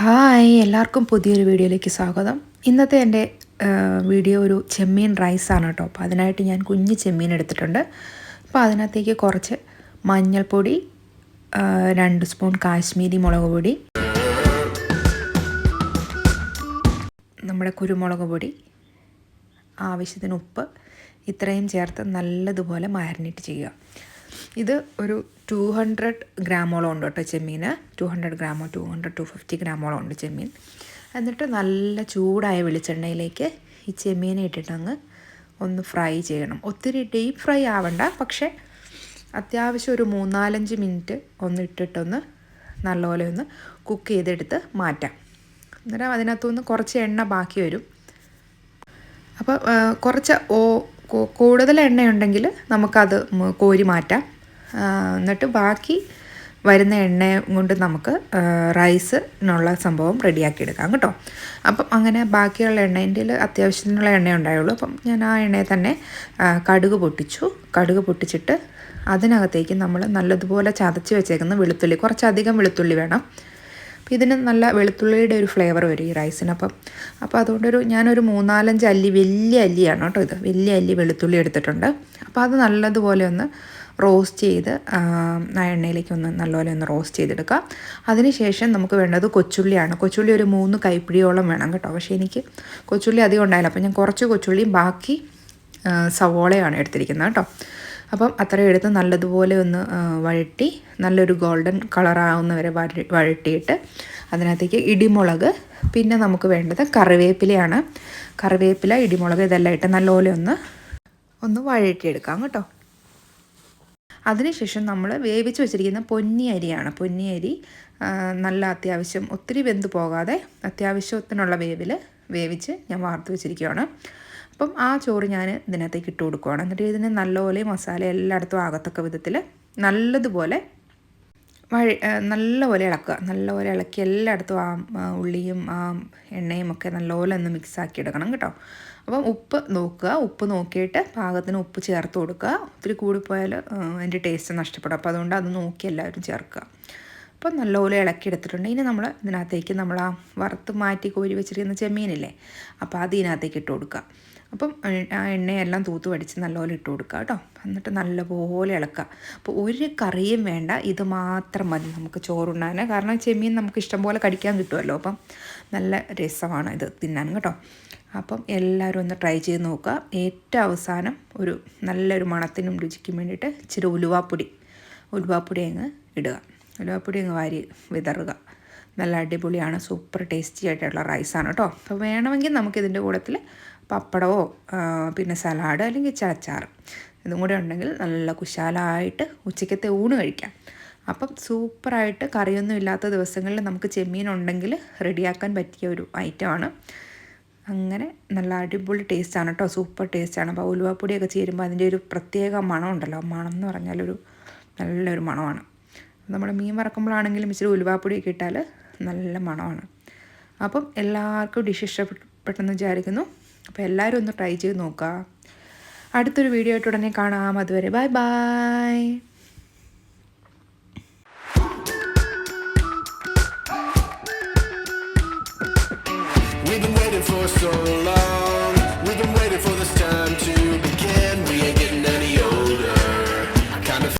Hi എല്ലാവർക്കും പുതിയൊരു വീഡിയോയിലേക്ക് സ്വാഗതം. ഇന്നത്തെ എന്റെ വീഡിയോ ഒരു ചെമ്മീൻ റൈസാണ് കേട്ടോ. അപ്പോൾ അതിനായിട്ട് ഞാൻ കുഞ്ഞ് ചെമ്മീൻ എടുത്തിട്ടുണ്ട്. അപ്പോൾ അതിനകത്തേക്ക് കുറച്ച് മഞ്ഞൾപ്പൊടി രണ്ട് സ്പൂൺ കാശ്മീരി മുളക് പൊടി നമ്മുടെ കുരുമുളക് പൊടി ആവശ്യത്തിന് ഉപ്പ് ഇത്രയും ചേർത്ത് നല്ലതുപോലെ മാരിനേറ്റ് ചെയ്യുക. ഇത് ഒരു ടു ഹൺഡ്രഡ് ഗ്രാമോളം ഉണ്ട് കേട്ടോ ചെമ്മീൻ ടു ഹൺഡ്രഡ് ഗ്രാമോ ടു ഹൺഡ്രഡ് ടു ഫിഫ്റ്റി ഗ്രാമോളം ഉണ്ട് ചെമ്മീൻ. എന്നിട്ട് നല്ല ചൂടായ വെളിച്ചെണ്ണയിലേക്ക് ഈ ചെമ്മീനെ ഇട്ടിട്ട് അങ്ങ് ഒന്ന് ഫ്രൈ ചെയ്യണം. ഒത്തിരി ഡീപ്പ് ഫ്രൈ ആവണ്ട പക്ഷേ അത്യാവശ്യം ഒരു മൂന്നാലഞ്ച് മിനിറ്റ് ഒന്ന് ഇട്ടിട്ടൊന്ന് നല്ലപോലെ ഒന്ന് കുക്ക് ചെയ്തെടുത്ത് മാറ്റാം. അന്നേരം അതിനകത്തുനിന്ന് കുറച്ച് എണ്ണ ബാക്കി വരും. അപ്പോൾ കുറച്ച് ഓ കൂടുതൽ എണ്ണയുണ്ടെങ്കിൽ നമുക്കത് കോരി മാറ്റാം. എന്നിട്ട് ബാക്കി വരുന്ന എണ്ണ കൊണ്ട് നമുക്ക് റൈസിനുള്ള സംഭവം റെഡിയാക്കി എടുക്കാം കേട്ടോ. അപ്പം അങ്ങനെ ബാക്കിയുള്ള എണ്ണേന്റെ അത്യാവശ്യത്തിനുള്ള എണ്ണ ഉണ്ടായുള്ളൂ. അപ്പം ഞാൻ ആ എണ്ണയെ തന്നെ കടുക് പൊട്ടിച്ചു. കടുക് പൊട്ടിച്ചിട്ട് അതിനകത്തേക്ക് നമ്മൾ നല്ലതുപോലെ ചതച്ച് വെച്ചേക്കുന്ന വെളുത്തുള്ളി കുറച്ചധികം വെളുത്തുള്ളി വേണം. ഇതിന് നല്ല വെളുത്തുള്ളിയുടെ ഒരു ഫ്ലേവർ വരും ഈ റൈസിന് അപ്പം അപ്പോൾ അതുകൊണ്ടൊരു ഞാനൊരു മൂന്നാലഞ്ച് അല്ലി വലിയ അല്ലിയാണ് കേട്ടോ ഇത്. വലിയ അല്ലി വെളുത്തുള്ളി എടുത്തിട്ടുണ്ട്. അപ്പോൾ അത് നല്ലതുപോലെ ഒന്ന് റോസ്റ്റ് ചെയ്ത് ആ, എണ്ണയിലേക്ക് ഒന്ന് നല്ലപോലെ ഒന്ന് റോസ്റ്റ് ചെയ്തെടുക്കുക അതിനുശേഷം നമുക്ക് വേണ്ടത് കൊച്ചുള്ളിയാണ്. കൊച്ചുള്ളി ഒരു മൂന്ന് കൈപ്പിടിയോളം വേണം കേട്ടോ. പക്ഷേ എനിക്ക് കൊച്ചുള്ളി അധികം ഉണ്ടായില്ല. അപ്പോൾ ഞാൻ കുറച്ച് കൊച്ചുള്ളിയും ബാക്കി സവോളയാണ് എടുത്തിരിക്കുന്നത് കേട്ടോ. അപ്പം അത്രയും എടുത്ത് നല്ലതുപോലെ ഒന്ന് വഴറ്റി നല്ലൊരു ഗോൾഡൻ കളറാവുന്ന വരെ വഴറ്റിയിട്ട് അതിനകത്തേക്ക് ഇടിമുളക് പിന്നെ നമുക്ക് വേണ്ടത് കറിവേപ്പിലയാണ്. കറിവേപ്പില ഇടിമുളക് ഇതെല്ലാം ഇട്ട് നല്ലപോലെ ഒന്ന് ഒന്ന് വഴറ്റിയെടുക്കാം കേട്ടോ. അതിനുശേഷം നമ്മൾ വേവിച്ച് വെച്ചിരിക്കുന്ന പൊന്നി അരിയാണ്. പൊന്നി അരി നല്ല അത്യാവശ്യം ഒത്തിരി വെന്ത് പോകാതെ അത്യാവശ്യത്തിനുള്ള വേവിൽ വേവിച്ച് ഞാൻ വാർത്ത് വെച്ചിരിക്കുകയാണ് അപ്പം ആ ചോറ് ഞാൻ ഇതിനകത്തേക്ക് ഇട്ട് കൊടുക്കുകയാണ് എന്നിട്ട് ഇതിന് നല്ലപോലെ മസാല എല്ലായിടത്തും ആകത്തക്ക വിധത്തിൽ നല്ലതുപോലെ വഴി നല്ലപോലെ ഇളക്കുക. നല്ലപോലെ ഇളക്കി എല്ലായിടത്തും ആ ഉള്ളിയും ആ എണ്ണയും ഒക്കെ നല്ലപോലെ ഒന്ന് മിക്സ് ആക്കി എടുക്കണം കേട്ടോ. അപ്പം ഉപ്പ് നോക്കുക. ഉപ്പ് നോക്കിയിട്ട് പാകത്തിന് ഉപ്പ് ചേർത്ത് കൊടുക്കുക. ഒത്തിരി കൂടിപ്പോയാൽ അതിന്റെ ടേസ്റ്റ് നഷ്ടപ്പെടും. അപ്പോൾ അതുകൊണ്ട് അത് നോക്കി എല്ലാവരും ചേർക്കുക. അപ്പം നല്ലപോലെ ഇളക്കി എടുത്തിട്ടുണ്ട് ഇനി നമ്മൾ ഇതിനകത്തേക്ക് നമ്മൾ ആ വറുത്ത് മാറ്റി കോരി വെച്ചിരിക്കുന്ന ചെമ്മീനില്ലേ അപ്പോൾ അത് ഇതിനകത്തേക്ക് ഇട്ട് കൊടുക്കുക. അപ്പം ആ എണ്ണയെല്ലാം തൂത്ത് വടിച്ച് നല്ലപോലെ ഇട്ട് കൊടുക്കുക കേട്ടോ. എന്നിട്ട് നല്ലപോലെ ഇളക്കുക. അപ്പോൾ ഒരു കറിയും വേണ്ട ഇത് മാത്രം മതി നമുക്ക് ചോറുണ്ണാൻ കാരണം ചെമ്മീൻ നമുക്ക് ഇഷ്ടംപോലെ കടിക്കാൻ കിട്ടുമല്ലോ. അപ്പം നല്ല രസമാണ് ഇത് തിന്നാൻ കേട്ടോ. അപ്പം എല്ലാവരും ഒന്ന് ട്രൈ ചെയ്ത് നോക്കുക. ഏറ്റവും അവസാനം ഒരു നല്ലൊരു മണത്തിനും രുചിക്കും വേണ്ടിയിട്ട് ഇച്ചിരി ഉലുവാപ്പൊടി ഉലുവാപ്പൊടി അങ്ങ് ഇടുക. ഉലുവാപ്പൊടി അങ്ങ് വാരി വിതറുക. നല്ല അടിപൊളിയാണ് സൂപ്പർ ടേസ്റ്റി ആയിട്ടുള്ള റൈസാണ് കേട്ടോ അപ്പോൾ വേണമെങ്കിൽ നമുക്ക് ഇതിന്റെ കൂട്ടത്തിൽ പപ്പടമോ പിന്നെ സലാഡ് അല്ലെങ്കിൽ ഇച്ചിരി അച്ചാർ ഇതും കൂടെ ഉണ്ടെങ്കിൽ നല്ല കുശാലായിട്ട് ഉച്ചക്കത്തെ ഊണ് കഴിക്കാം. അപ്പം സൂപ്പറായിട്ട് കറിയൊന്നും ഇല്ലാത്ത ദിവസങ്ങളിൽ നമുക്ക് ചെമ്മീൻ ഉണ്ടെങ്കിൽ റെഡിയാക്കാൻ പറ്റിയ ഒരു ഐറ്റമാണ് അങ്ങനെ നല്ല അടിപൊളി ടേസ്റ്റാണ് കേട്ടോ സൂപ്പർ ടേസ്റ്റാണ് അപ്പോൾ ഉലുവാപ്പൊടിയൊക്കെ ചേരുമ്പോൾ അതിന്റെ ഒരു പ്രത്യേക മണം ഉണ്ടല്ലോ മണം എന്ന് പറഞ്ഞാലൊരു നല്ലൊരു മണമാണ്. നമ്മൾ മീൻ വറക്കുമ്പോഴാണെങ്കിലും ഇച്ചിരി ഉലുവാപ്പൊടിയൊക്കെ ഇട്ടാൽ നല്ല മണമാണ്. അപ്പം എല്ലാവർക്കും ഡിഷ് ഇഷ്ടപ്പെട്ടെന്ന് വിചാരിക്കുന്നു. അപ്പോൾ എല്ലാവരും ഒന്ന് ട്രൈ ചെയ്ത് നോക്കുക. അടുത്തൊരു വീഡിയോ ആയിട്ട് ഉടനെ കാണാം. അതുവരെ ബൈ ബൈ.